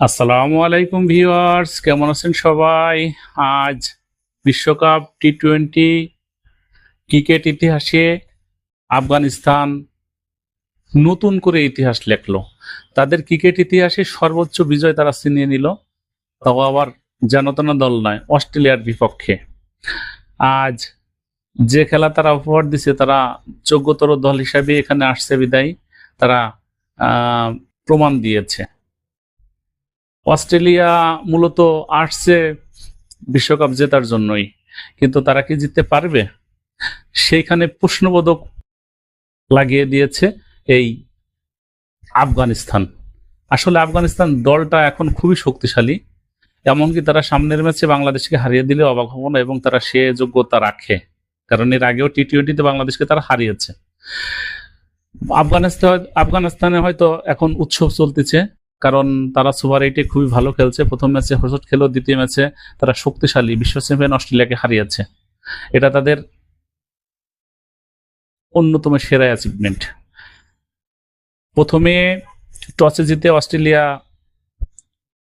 আসসালামু আলাইকুম ভিউয়ার্স, কেমন আছেন সবাই? আজ বিশ্বকাপ টি টোয়েন্টি ক্রিকেট ইতিহাসে আফগানিস্তান নতুন করে ইতিহাস লেখলো। তাদের ক্রিকেট ইতিহাসে সর্বোচ্চ বিজয় তারা ছিনিয়ে নিল, তাও আবার জানতনা দল নয়, অস্ট্রেলিয়ার বিপক্ষে। আজ যে খেলা তারা উপহার দিছে, তারা যোগ্যতর দল হিসাবে এখানে আসছে বিদায়, তারা প্রমাণ দিয়েছে। অস্ট্রেলিয়া মূলত আসছে বিশ্বকাপ জেতার জন্যই, কিন্তু তারা কি জিততে পারবে? সেইখানে প্রশ্নবোধক লাগিয়ে দিয়েছে এই আফগানিস্তান। আসলে আফগানিস্তান দলটা এখন খুবই শক্তিশালী, এমনকি তারা সামনের ম্যাচে বাংলাদেশকে হারিয়ে দিলে অবাক হব না এবং তারা সে যোগ্যতা রাখে, কারণ এর আগেও টি টোয়েন্টিতে বাংলাদেশকে তারা হারিয়েছে। আফগানিস্তান আফগানিস্তানে হয়তো এখন উৎসব চলতেছে। কারণ তারা সুপার এইটে খুবই ভালো খেলছে। প্রথম ম্যাচে হোসট খেলো দ্বিতীয় ম্যাচে তারা শক্তিশালী বিশ্ব চ্যাম্পিয়ন অস্ট্রেলিয়াকে হারিয়েছে। এটা তাদের অন্যতম সেরা অ্যাচিভমেন্ট প্রথমে টসে জিতে অস্ট্রেলিয়া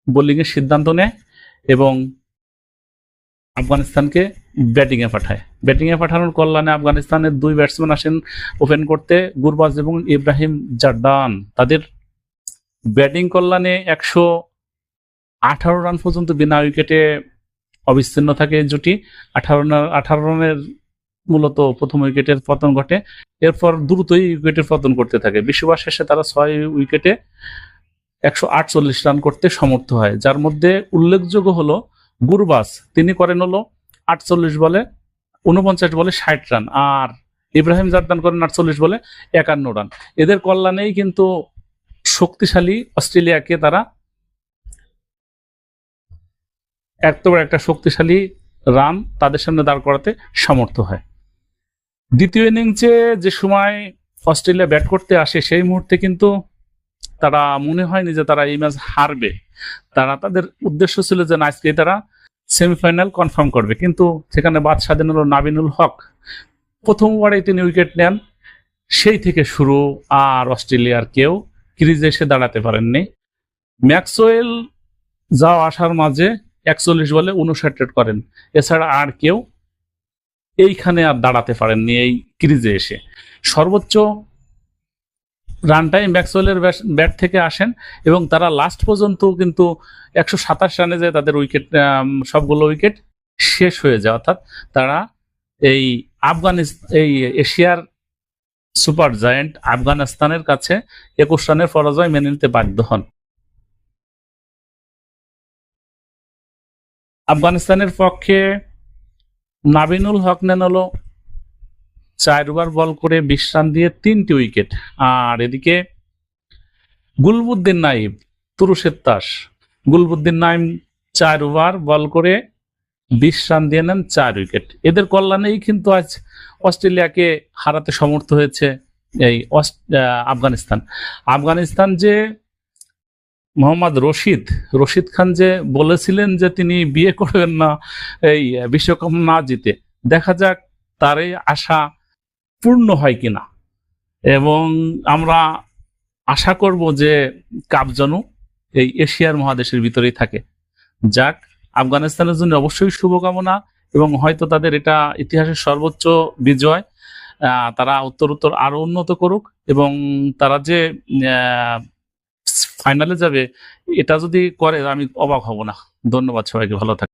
বোলিং এর সিদ্ধান্ত নেয় এবং আফগানিস্তানকে ব্যাটিং এ পাঠায়। ব্যাটিং এ পাঠানোর কল্যাণে আফগানিস্তানের দুই ব্যাটসম্যান আসেন ওপেন করতে, গুরবাজ এবং ইব্রাহিম জার্দান। তাদের ব্যাটিং কল্যাণে একশো আঠারো রান পর্যন্ত বিনা উইকেটে অবিচ্ছিন্ন থাকে জুটি। আঠারো আঠারো রানের মূলত প্রথম উইকেটের পতন ঘটে। এরপর দ্রুতই উইকেটের পতন করতে থাকে। বিশ্ববার শেষে তারা ছয় উইকেটে একশো আটচল্লিশ রান করতে সমর্থ হয়। যার মধ্যে উল্লেখযোগ্য হলো গুরবাস তিনি করেন হলো আটচল্লিশ বলে উনপঞ্চাশ বলে ষাট রান। আর ইব্রাহিম জারদান করেন আটচল্লিশ বলে একান্ন রান। এদের কল্যাণেই কিন্তু শক্তিশালী অস্ট্রেলিয়াকে তারা এত বড় একটা শক্তিশালী রান তাদের সামনে দাঁড় করাতে সমর্থ হয়। দ্বিতীয় ইনিংসে যে সময় অস্ট্রেলিয়া ব্যাট করতে আসে সেই মুহূর্তে কিন্তু তারা মনে হয়নি যে তারা এই ম্যাচ হারবে। তারা তাদের উদ্দেশ্য ছিল যে না আজকে তারা সেমিফাইনাল কনফার্ম করবে। কিন্তু সেখানে বাদ স্বাধীন হলো নাবিনুল হক। প্রথম তিনি উইকেট নেন, সেই থেকে শুরু আর অস্ট্রেলিয়ার কেউ ক্রিজে এসে দাঁড়াতে পারেননি। ম্যাক্সওয়েল যাওয়া আসার মাঝে একচল্লিশ বলে উনষাট রেট করেন। এছাড়া আর কেউ এইখানে আর দাঁড়াতে পারেননি এই ক্রিজে এসে। সর্বোচ্চ রানটাই ম্যাক্সওয়েলের ব্যাট থেকে আসেন এবং তারা লাস্ট পর্যন্ত কিন্তু একশো সাতাশ রানে যে তাদের উইকেট সবগুলো উইকেট শেষ হয়ে যায়। অর্থাৎ তারা এই আফগানিস্তান এই এশিয়ার সুপার জায়েন্ট আফগানিস্তানের কাছে একুশ রানের পরাজয় মেনে নিতে বাধ্য হন। আফগানিস্তানের পক্ষে নাবিনুল হক নেন হলো চার ওভার বল করে বিশ রান দিয়ে তিনটি উইকেট। আর এদিকে গুলবুদ্দিন নাইব তুরুষের তাস। গুলবুদ্দিন নাইম চার ওভার বল করে বিশ রান দিয়ে নেন চার উইকেট। এদের কল্যাণেই কিন্তু আজ অস্ট্রেলিয়াকে হারাতে সমর্থ হয়েছে এই আফগানিস্তান। আফগানিস্তান যে মোহাম্মদ রশিদ রশিদ খান যে বলেছিলেন যে তিনি বিয়ে করবেন না এই বিশ্বকাপ না জিতে, দেখা যাক তার এই আশা পূর্ণ হয় কিনা। এবং আমরা আশা করব যে কাপ যেন এই এশিয়ার মহাদেশের ভিতরেই থাকে। যাক আফগানিস্তানের জন্য অবশ্যই শুভকামনা এবং হয়তো তাদের এটা ইতিহাসের সর্বোচ্চ বিজয় তারা উত্তর আরও উন্নত করুক এবং তারা যে ফাইনালে যাবে, এটা যদি করে, আমি অবাক হব না। ধন্যবাদ সবাইকে, ভালো থাক